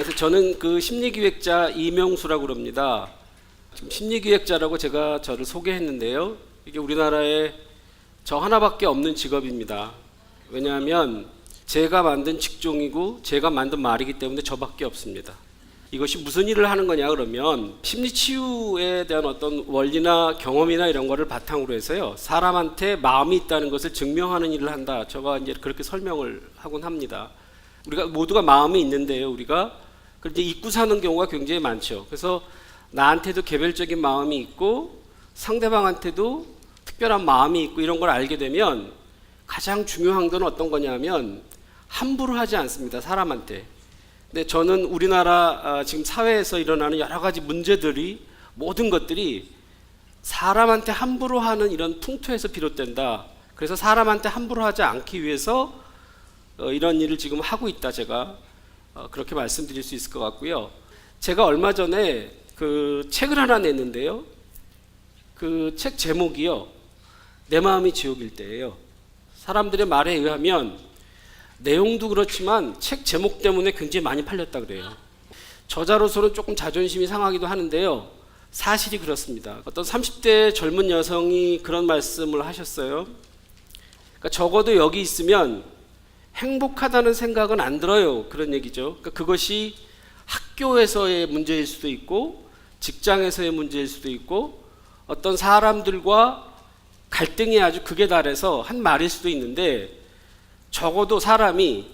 안녕하세요. 저는 그 심리기획자 이명수라고. 지금 심리기획자라고 제가 저를 소개했는데요. 이게 우리나라에 저 하나밖에 없는 직업입니다. 왜냐하면 제가 만든 직종이고 제가 만든 말이기 때문에 저밖에 없습니다. 이것이 무슨 일을 하는 거냐 그러면 심리 치유에 대한 어떤 원리나 경험이나 이런 거를 바탕으로 해서요. 사람한테 마음이 있다는 것을 증명하는 일을 한다. 제가 이제 그렇게 설명을 하곤 합니다. 우리가 모두가 마음이 있는데요. 우리가 그런데 잊고 사는 경우가 굉장히 많죠. 그래서 나한테도 개별적인 마음이 있고 상대방한테도 특별한 마음이 있고 이런 걸 알게 되면 가장 중요한 건 어떤 거냐면 함부로 하지 않습니다. 사람한테. 근데 저는 우리나라 아, 지금 사회에서 일어나는 여러 가지 문제들이 모든 것들이 사람한테 함부로 하는 이런 풍토에서 비롯된다. 그래서 사람한테 함부로 하지 않기 위해서 어, 이런 일을 지금 하고 있다. 제가 어, 그렇게 말씀드릴 수 있을 것 같고요. 제가 얼마 전에 그 책을 하나 냈는데요. 그 책 제목이요. 내 마음이 지옥일 때예요. 사람들의 말에 의하면 내용도 그렇지만 책 제목 때문에 굉장히 많이 팔렸다 그래요. 저자로서는 조금 자존심이 상하기도 하는데요. 사실이 그렇습니다. 어떤 30대 젊은 여성이 그런 말씀을 하셨어요. 그러니까 적어도 여기 있으면 행복하다는 생각은 안 들어요. 그런 얘기죠. 그러니까 그것이 학교에서의 문제일 수도 있고 직장에서의 문제일 수도 있고 어떤 사람들과 갈등이 아주 극에 달해서 한 말일 수도 있는데 적어도 사람이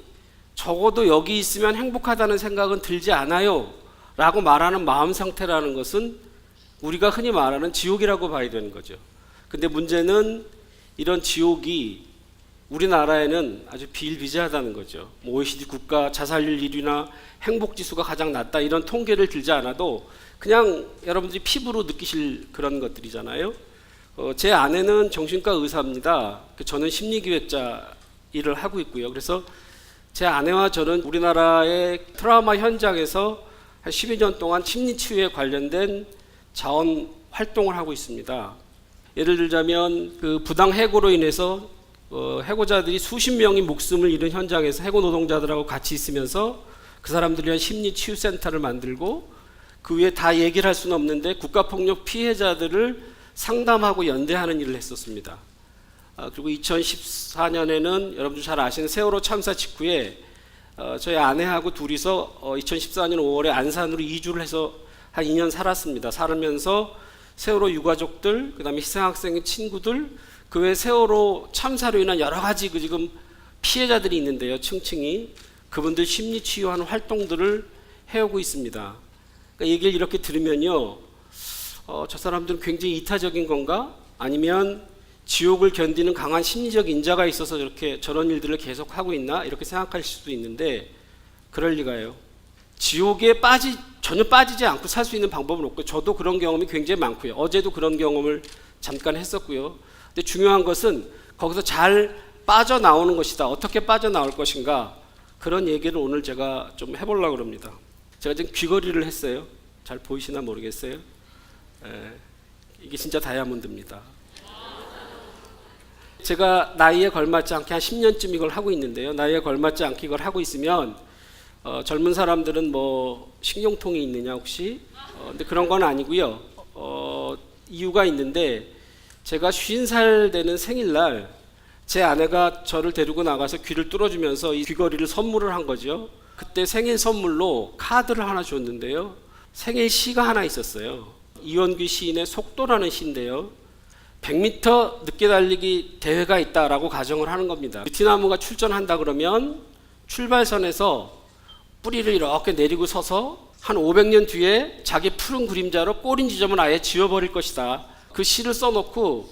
적어도 여기 있으면 행복하다는 생각은 들지 않아요. 라고 말하는 마음 상태라는 것은 우리가 흔히 말하는 지옥이라고 봐야 되는 거죠. 근데 문제는 이런 지옥이 우리나라에는 아주 비일비재하다는 거죠. 뭐 OECD 국가 자살률 1위나 행복 지수가 가장 낮다 이런 통계를 들지 않아도 그냥 여러분들이 피부로 느끼실 그런 것들이잖아요. 어, 제 아내는 정신과 의사입니다. 그 저는 심리기획자 일을 하고 있고요. 그래서 제 아내와 저는 우리나라의 트라우마 현장에서 한 12년 동안 심리 치유에 관련된 자원 활동을 하고 있습니다. 예를 들자면 그 부당 해고로 인해서 어, 해고자들이 수십 명이 목숨을 잃은 현장에서 해고 노동자들하고 같이 있으면서 그 사람들을 위한 심리 치유 센터를 만들고 그 위에 다 얘기를 할 수는 없는데 국가폭력 피해자들을 상담하고 연대하는 일을 했었습니다. 아, 그리고 2014년에는 여러분들 잘 아시는 세월호 참사 직후에 어, 저희 아내하고 둘이서 어, 2014년 5월에 안산으로 이주를 해서 한 2년 살았습니다. 살면서 세월호 유가족들, 그다음에 희생학생의 친구들, 그 외 세월호 참사로 인한 여러 가지 그 지금 피해자들이 있는데요, 층층이 그분들 심리 치유하는 활동들을 해오고 있습니다. 그러니까 얘기를 이렇게 들으면요, 어, 저 사람들은 굉장히 이타적인 건가? 아니면 지옥을 견디는 강한 심리적 인자가 있어서 저렇게 저런 일들을 계속 하고 있나? 이렇게 생각할 수도 있는데 그럴 리가요. 지옥에 빠지 전혀 빠지지 않고 살 수 있는 방법은 없고 저도 그런 경험이 굉장히 많고요. 어제도 그런 경험을 잠깐 했었고요. 근데 중요한 것은 거기서 잘 빠져나오는 것이다. 어떻게 빠져나올 것인가? 그런 얘기를 오늘 제가 좀 해보려고 합니다. 제가 지금 귀걸이를 했어요. 잘 보이시나 모르겠어요. 에, 이게 진짜 다이아몬드입니다. 제가 나이에 걸맞지 않게 한 10년쯤 이걸 하고 있는데요. 나이에 걸맞지 않게 이걸 하고 있으면 어, 젊은 사람들은 뭐 신경통이 있느냐 혹시? 어, 근데 그런 건 아니고요. 어, 이유가 있는데 제가 50살 되는 생일날 제 아내가 저를 데리고 나가서 귀를 뚫어주면서 이 귀걸이를 선물을 한 거죠. 그때 생일 선물로 카드를 하나 줬는데요. 생일 시가 하나 있었어요. 이원규 시인의 속도라는 시인데요. 100m 늦게 달리기 대회가 있다라고 가정을 하는 겁니다. 베트나무가 출전한다 그러면 출발선에서 뿌리를 이렇게 내리고 서서 한 500년 뒤에 자기 푸른 그림자로 꼬린 지점은 아예 지워버릴 것이다. 그 시를 써놓고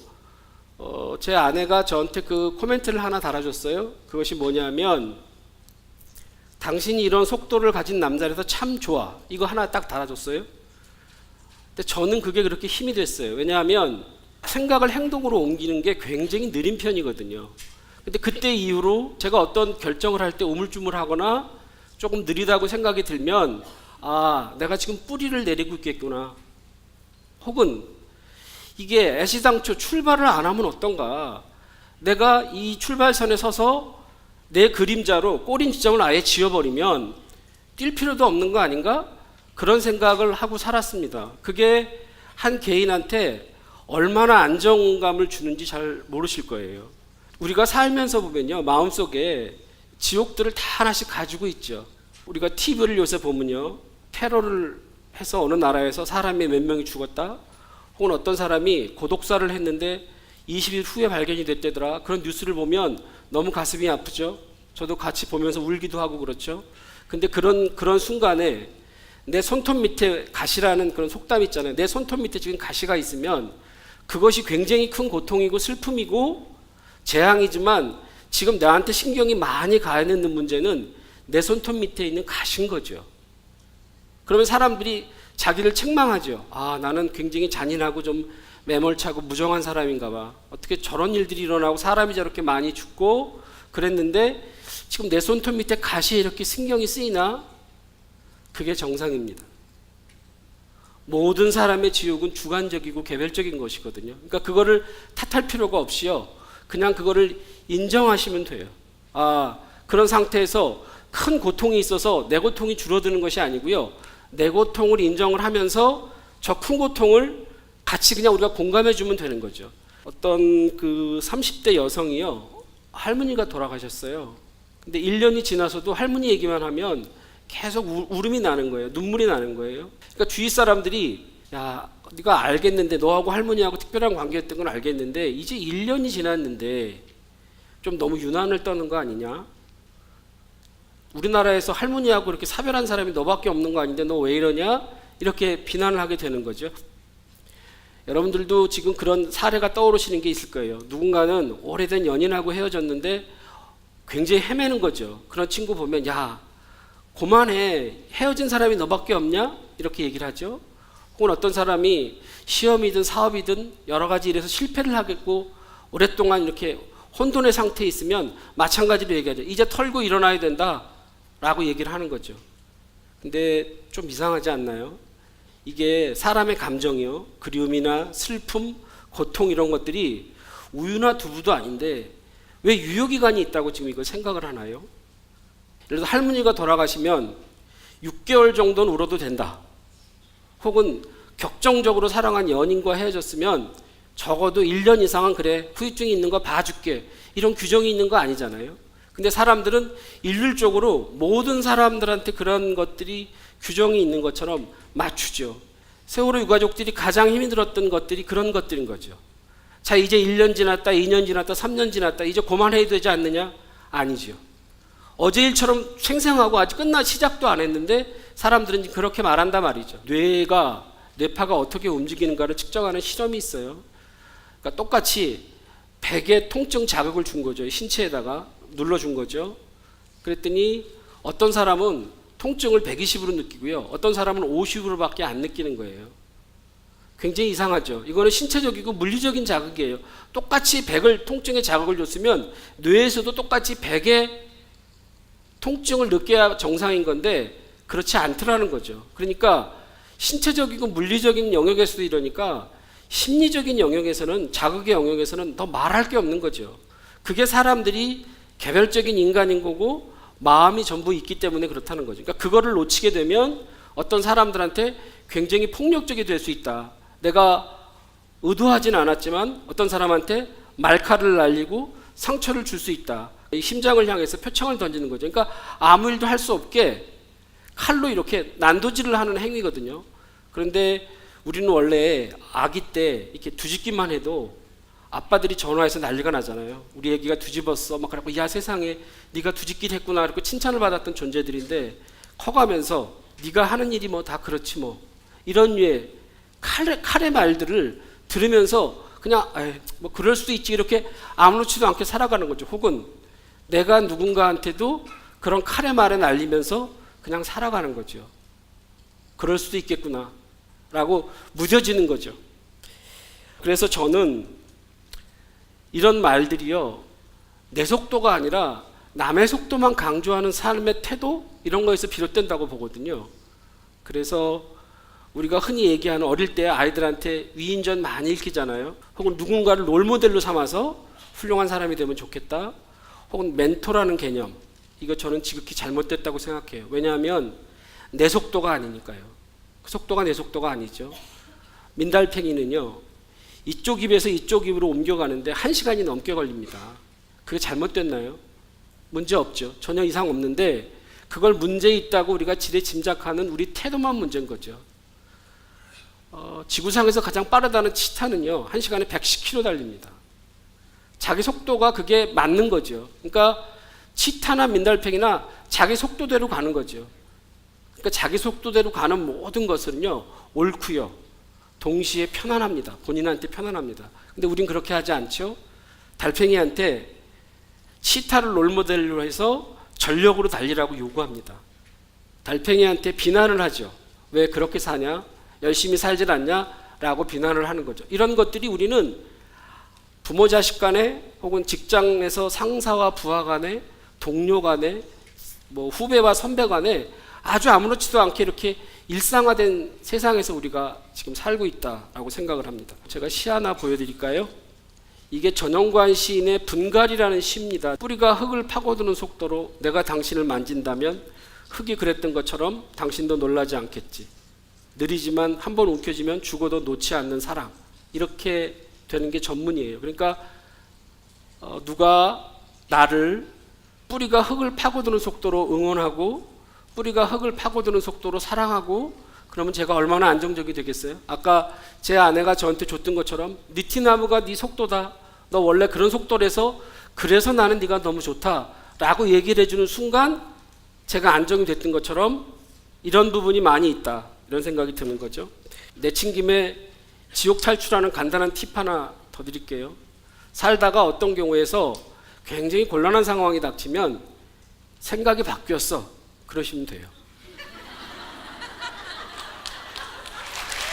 어, 제 아내가 저한테 그 코멘트를 하나 달아줬어요. 그것이 뭐냐면 당신이 이런 속도를 가진 남자라서 참 좋아. 이거 하나 딱 달아줬어요. 근데 저는 그게 그렇게 힘이 됐어요. 왜냐하면 생각을 행동으로 옮기는 게 굉장히 느린 편이거든요. 근데 그때 이후로 제가 어떤 결정을 할때 우물쭈물하거나 조금 느리다고 생각이 들면 아 내가 지금 뿌리를 내리고 있겠구나. 혹은 이게 애시당초 출발을 안 하면 어떤가. 내가 이 출발선에 서서 내 그림자로 꼬린 지점을 아예 지워버리면 뛸 필요도 없는 거 아닌가? 그런 생각을 하고 살았습니다. 그게 한 개인한테 얼마나 안정감을 주는지 잘 모르실 거예요. 우리가 살면서 보면요. 마음속에 지옥들을 다 하나씩 가지고 있죠. 우리가 TV를 요새 보면요. 테러를 해서 어느 나라에서 사람이 몇 명이 죽었다. 혹은 어떤 사람이 고독사를 했는데 20일 후에 발견이 됐대더라. 그런 뉴스를 보면 너무 가슴이 아프죠. 저도 같이 보면서 울기도 하고 그렇죠. 근데 그런 그런 순간에 내 손톱 밑에 가시라는 그런 속담 있잖아요. 내 손톱 밑에 지금 가시가 있으면 그것이 굉장히 큰 고통이고 슬픔이고 재앙이지만 지금 나한테 신경이 많이 가 있는 문제는 내 손톱 밑에 있는 가신 거죠. 그러면 사람들이 자기를 책망하죠. 아, 나는 굉장히 잔인하고 좀 매몰차고 무정한 사람인가 봐. 어떻게 저런 일들이 일어나고 사람이 저렇게 많이 죽고 그랬는데 지금 내 손톱 밑에 가시에 이렇게 신경이 쓰이나? 그게 정상입니다. 모든 사람의 지옥은 주관적이고 개별적인 것이거든요. 그러니까 그거를 탓할 필요가 없이요. 그냥 그거를 인정하시면 돼요. 아, 그런 상태에서 큰 고통이 있어서 내 고통이 줄어드는 것이 아니고요. 내 고통을 인정을 하면서 저 큰 고통을 같이 그냥 우리가 공감해 주면 되는 거죠. 어떤 그 30대 여성이요. 할머니가 돌아가셨어요. 근데 1년이 지나서도 할머니 얘기만 하면 계속 우, 울음이 나는 거예요. 눈물이 나는 거예요. 그러니까 주위 사람들이 야, 네가 알겠는데 너하고 할머니하고 특별한 관계였던 건 알겠는데 이제 1년이 지났는데 좀 너무 유난을 떠는 거 아니냐? 우리나라에서 할머니하고 이렇게 사별한 사람이 너밖에 없는 거 아닌데 너 왜 이러냐? 이렇게 비난을 하게 되는 거죠. 여러분들도 지금 그런 사례가 떠오르시는 게 있을 거예요. 누군가는 오래된 연인하고 헤어졌는데 굉장히 헤매는 거죠. 그런 친구 보면 야, 그만해. 헤어진 사람이 너밖에 없냐? 이렇게 얘기를 하죠. 혹은 어떤 사람이 시험이든 사업이든 여러 가지 일에서 실패를 하겠고 오랫동안 이렇게 혼돈의 상태에 있으면 마찬가지로 얘기하죠. 이제 털고 일어나야 된다. 라고 얘기를 하는 거죠. 근데 좀 이상하지 않나요? 이게 사람의 감정이요. 그리움이나 슬픔, 고통 이런 것들이 우유나 두부도 아닌데 왜 유효기간이 있다고 지금 이걸 생각을 하나요? 예를 들어 할머니가 돌아가시면 6개월 정도는 울어도 된다. 혹은 격정적으로 사랑한 연인과 헤어졌으면 적어도 1년 이상은 그래 후유증이 있는 거 봐줄게 이런 규정이 있는 거 아니잖아요. 근데 사람들은 일률적으로 모든 사람들한테 그런 것들이 규정이 있는 것처럼 맞추죠. 세월호 유가족들이 가장 힘이 들었던 것들이 그런 것들인 거죠. 자, 이제 1년 지났다, 2년 지났다, 3년 지났다, 이제 그만해야 되지 않느냐? 아니죠. 어제 일처럼 생생하고 아직 끝나 시작도 안 했는데 사람들은 그렇게 말한단 말이죠. 뇌가 뇌파가 어떻게 움직이는가를 측정하는 실험이 있어요. 그러니까 똑같이 백의 통증 자극을 준 거죠. 신체에다가 눌러준 거죠. 그랬더니 어떤 사람은 통증을 120으로 느끼고요. 어떤 사람은 50으로밖에 안 느끼는 거예요. 굉장히 이상하죠. 이거는 신체적이고 물리적인 자극이에요. 똑같이 100을 통증의 자극을 줬으면 뇌에서도 똑같이 100의 통증을 느껴야 정상인 건데 그렇지 않더라는 거죠. 그러니까 신체적이고 물리적인 영역에서도 이러니까 심리적인 영역에서는 자극의 영역에서는 더 말할 게 없는 거죠. 그게 사람들이 개별적인 인간인 거고 마음이 전부 있기 때문에 그렇다는 거죠. 그러니까 그거를 놓치게 되면 어떤 사람들한테 굉장히 폭력적이 될 수 있다. 내가 의도하진 않았지만 어떤 사람한테 말칼을 날리고 상처를 줄 수 있다. 이 심장을 향해서 표창을 던지는 거죠. 그러니까 아무 일도 할 수 없게 칼로 이렇게 난도질을 하는 행위거든요. 그런데 우리는 원래 아기 때 이렇게 두집기만 해도 아빠들이 전화해서 난리가 나잖아요. 우리 애기가 뒤집었어. 막 그러고 야 세상에 네가 뒤집기를 했구나. 그리고 칭찬을 받았던 존재들인데 커가면서 네가 하는 일이 뭐 다 그렇지 뭐 이런 류의 칼의, 칼의 말들을 들으면서 그냥 에이, 뭐 그럴 수도 있지 이렇게 아무렇지도 않게 살아가는 거죠. 혹은 내가 누군가한테도 그런 칼의 말에 날리면서 그냥 살아가는 거죠. 그럴 수도 있겠구나. 라고 무뎌지는 거죠. 그래서 저는 이런 말들이요, 내 속도가 아니라 남의 속도만 강조하는 삶의 태도? 이런 거에서 비롯된다고 보거든요. 그래서 우리가 흔히 얘기하는 어릴 때 아이들한테 위인전 많이 읽히잖아요. 혹은 누군가를 롤모델로 삼아서 훌륭한 사람이 되면 좋겠다. 혹은 멘토라는 개념. 이거 저는 지극히 잘못됐다고 생각해요. 왜냐하면 내 속도가 아니니까요. 그 속도가 내 속도가 아니죠. 민달팽이는요. 이쪽 입에서 이쪽 입으로 옮겨가는데 한 시간이 넘게 걸립니다. 그게 잘못됐나요? 문제 없죠. 전혀 이상 없는데 그걸 문제 있다고 우리가 지레 짐작하는 우리 태도만 문제인 거죠. 어, 지구상에서 가장 빠르다는 치타는요, 한 시간에 110km 달립니다. 자기 속도가 그게 맞는 거죠. 그러니까 치타나 민달팽이나 자기 속도대로 가는 거죠. 그러니까 자기 속도대로 가는 모든 것은요, 옳고요. 동시에 편안합니다. 본인한테 편안합니다. 근데 우린 그렇게 하지 않죠. 달팽이한테 치타를 롤모델로 해서 전력으로 달리라고 요구합니다. 달팽이한테 비난을 하죠. 왜 그렇게 사냐? 열심히 살질 않냐? 라고 비난을 하는 거죠. 이런 것들이 우리는 부모 자식 간에 혹은 직장에서 상사와 부하 간에 동료 간에 뭐 후배와 선배 간에 아주 아무렇지도 않게 이렇게 일상화된 세상에서 우리가 지금 살고 있다라고 생각을 합니다. 제가 시 하나 보여드릴까요? 이게 전영관 시인의 분갈이라는 시입니다. 뿌리가 흙을 파고드는 속도로 내가 당신을 만진다면 흙이 그랬던 것처럼 당신도 놀라지 않겠지. 느리지만 한 번 움켜쥐면 죽어도 놓지 않는 사랑. 이렇게 되는 게 전문이에요. 그러니까 어, 누가 나를 뿌리가 흙을 파고드는 속도로 응원하고 뿌리가 흙을 파고드는 속도로 사랑하고 그러면 제가 얼마나 안정적이 되겠어요? 아까 제 아내가 저한테 줬던 것처럼 니티나무가 네 속도다. 너 원래 그런 속도라서 그래서 나는 네가 너무 좋다라고 얘기를 해주는 순간 제가 안정이 됐던 것처럼 이런 부분이 많이 있다 이런 생각이 드는 거죠. 내친 김에 지옥 탈출하는 간단한 팁 하나 더 드릴게요. 살다가 어떤 경우에서 굉장히 곤란한 상황이 닥치면 생각이 바뀌었어. 그러시면 돼요.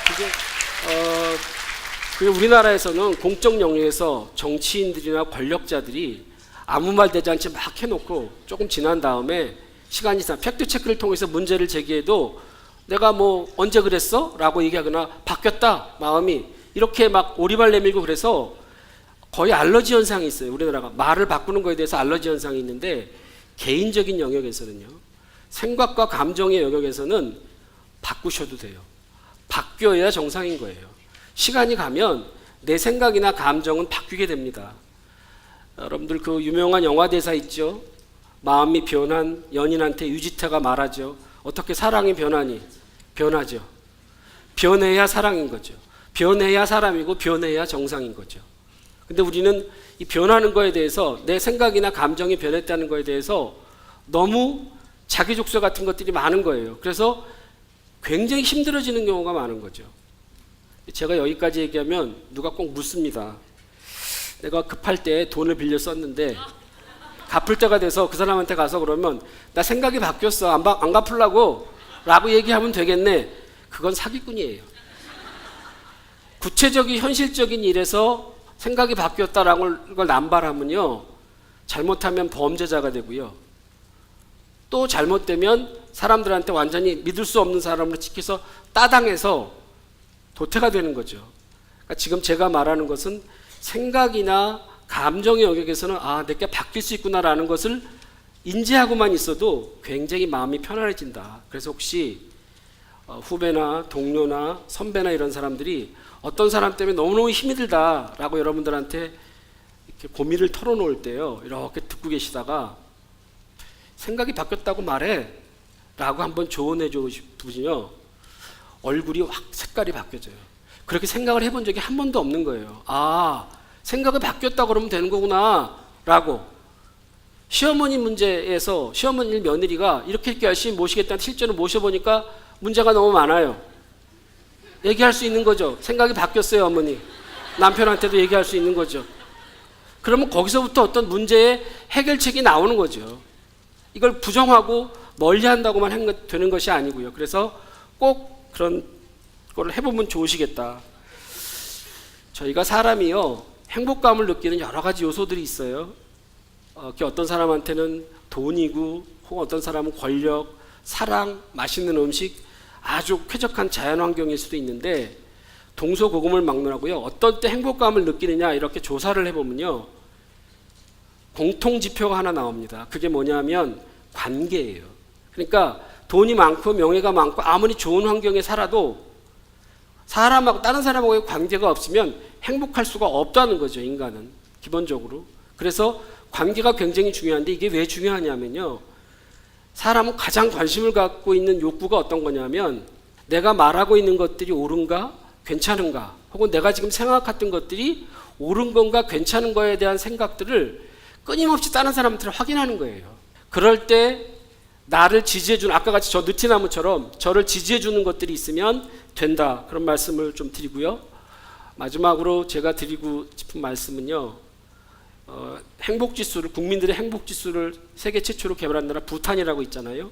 그게 어 그게 우리나라에서는 공적 영역에서 정치인들이나 권력자들이 아무 말 않게 막 해놓고 조금 지난 다음에 시간이 지나 팩트 체크를 통해서 문제를 제기해도 내가 뭐 언제 그랬어? 라고 얘기하거나 바뀌었다 마음이 이렇게 막 오리발 내밀고 그래서 거의 알러지 현상이 있어요 우리나라가 말을 바꾸는 거에 대해서 알러지 현상이 있는데 개인적인 영역에서는요 생각과 감정의 영역에서는 바꾸셔도 돼요 바뀌어야 정상인 거예요 시간이 가면 내 생각이나 감정은 바뀌게 됩니다 여러분들 그 유명한 영화 대사 있죠 마음이 변한 연인한테 유지태가 말하죠 어떻게 사랑이 변하니? 변하죠. 변해야 사랑인 거죠. 변해야 사람이고 변해야 정상인 거죠. 근데 우리는 이 변하는 거에 대해서 내 생각이나 감정이 변했다는 거에 대해서 너무 자기 족쇄 같은 것들이 많은 거예요. 그래서 굉장히 힘들어지는 경우가 많은 거죠. 제가 여기까지 얘기하면 누가 꼭 묻습니다. 내가 급할 때 돈을 빌려 썼는데 갚을 때가 돼서 그 사람한테 가서 그러면 나 생각이 바뀌었어 안, 바, 안 갚으려고 라고 얘기하면 되겠네 그건 사기꾼이에요 구체적인 현실적인 일에서 생각이 바뀌었다라는 걸 남발하면요 잘못하면 범죄자가 되고요 또 잘못되면 사람들한테 완전히 믿을 수 없는 사람으로 찍혀서 따당해서 도태가 되는 거죠 그러니까 지금 제가 말하는 것은 생각이나 감정의 영역에서는 아 내게 바뀔 수 있구나라는 것을 인지하고만 있어도 굉장히 마음이 편안해진다. 그래서 혹시 어, 후배나 동료나 선배나 이런 사람들이 어떤 사람 때문에 너무너무 힘이 들다라고 여러분들한테 이렇게 고민을 털어놓을 때요. 이렇게 듣고 계시다가 생각이 바뀌었다고 말해. 라고 한번 조언해 주시면요. 얼굴이 확 색깔이 바뀌어져요. 그렇게 생각을 해본 적이 한 번도 없는 거예요. 아, 생각이 바뀌었다 그러면 되는 거구나. 라고. 시어머니 문제에서 시어머니 며느리가 이렇게 이렇게 열심히 모시겠다는 실제로 모셔보니까 문제가 너무 많아요. 얘기할 수 있는 거죠. 생각이 바뀌었어요 어머니. 남편한테도 얘기할 수 있는 거죠. 그러면 거기서부터 어떤 문제의 해결책이 나오는 거죠 이걸 부정하고 멀리 한다고만 되는 것이 아니고요 그래서 꼭 그런 걸 해보면 좋으시겠다 저희가 사람이요 행복감을 느끼는 여러 가지 요소들이 있어요. 어, 어떤 사람한테는 돈이고, 혹은 어떤 사람은 권력, 사랑, 맛있는 음식, 아주 쾌적한 자연 환경일 수도 있는데 동서고금을 막론하고요. 어떤 때 행복감을 느끼느냐 이렇게 조사를 해보면요. 공통 지표가 하나 나옵니다. 그게 뭐냐면 관계예요. 그러니까 돈이 많고 명예가 많고 아무리 좋은 환경에 살아도 사람하고 다른 사람하고의 관계가 없으면 행복할 수가 없다는 거죠 인간은 기본적으로 그래서 관계가 굉장히 중요한데 이게 왜 중요하냐면요 사람은 가장 관심을 갖고 있는 욕구가 어떤 거냐면 내가 말하고 있는 것들이 옳은가 괜찮은가 혹은 내가 지금 생각했던 것들이 옳은 건가 괜찮은 거에 대한 생각들을 끊임없이 다른 사람들을 확인하는 거예요. 그럴 때 나를 지지해 주는 아까 같이 저 느티나무처럼 저를 지지해 주는 것들이 있으면 된다. 그런 말씀을 좀 드리고요. 마지막으로 제가 드리고 싶은 말씀은요. 어, 행복 지수를 국민들의 행복 지수를 세계 최초로 개발한 나라 부탄이라고 있잖아요.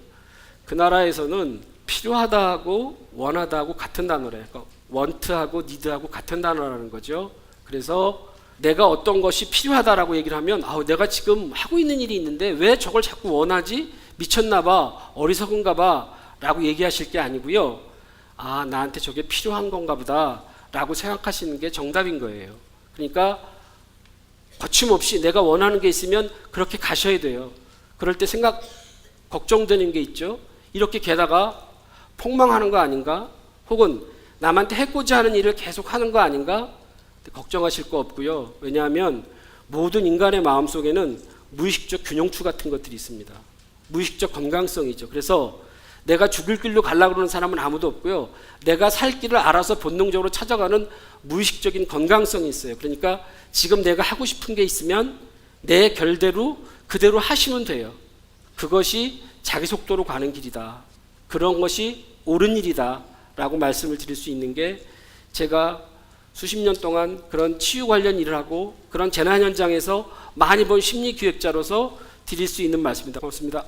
그 나라에서는 필요하다고 원하다고 같은 단어래요 그러니까 원트하고 니드하고 같은 단어라는 거죠. 그래서 내가 어떤 것이 필요하다라고 얘기를 하면 아 내가 지금 하고 있는 일이 있는데 왜 저걸 자꾸 원하지? 미쳤나 봐. 어리석은가 봐 라고 얘기하실 게 아니고요. 아 나한테 저게 필요한 건가 보다 라고 생각하시는 게 정답인 거예요. 그러니까 거침없이 내가 원하는 게 있으면 그렇게 가셔야 돼요. 그럴 때 생각 걱정되는 게 있죠. 이렇게 게다가 폭망하는 거 아닌가? 혹은 남한테 해코지 하는 일을 계속 하는 거 아닌가 걱정하실 거 없고요. 왜냐하면 모든 인간의 마음 속에는 무의식적 균형추 같은 것들이 있습니다. 무의식적 건강성이죠. 그래서 내가 죽을 길로 가려고 그러는 사람은 아무도 없고요. 내가 살 길을 알아서 본능적으로 찾아가는 무의식적인 건강성이 있어요. 그러니까 지금 내가 하고 싶은 게 있으면 내 결대로 그대로 하시면 돼요. 그것이 자기 속도로 가는 길이다. 그런 것이 옳은 일이다. 라고 말씀을 드릴 수 있는 게 제가 수십 년 동안 그런 치유 관련 일을 하고 그런 재난 현장에서 많이 본 심리 기획자로서 드릴 수 있는 말씀입니다. 고맙습니다.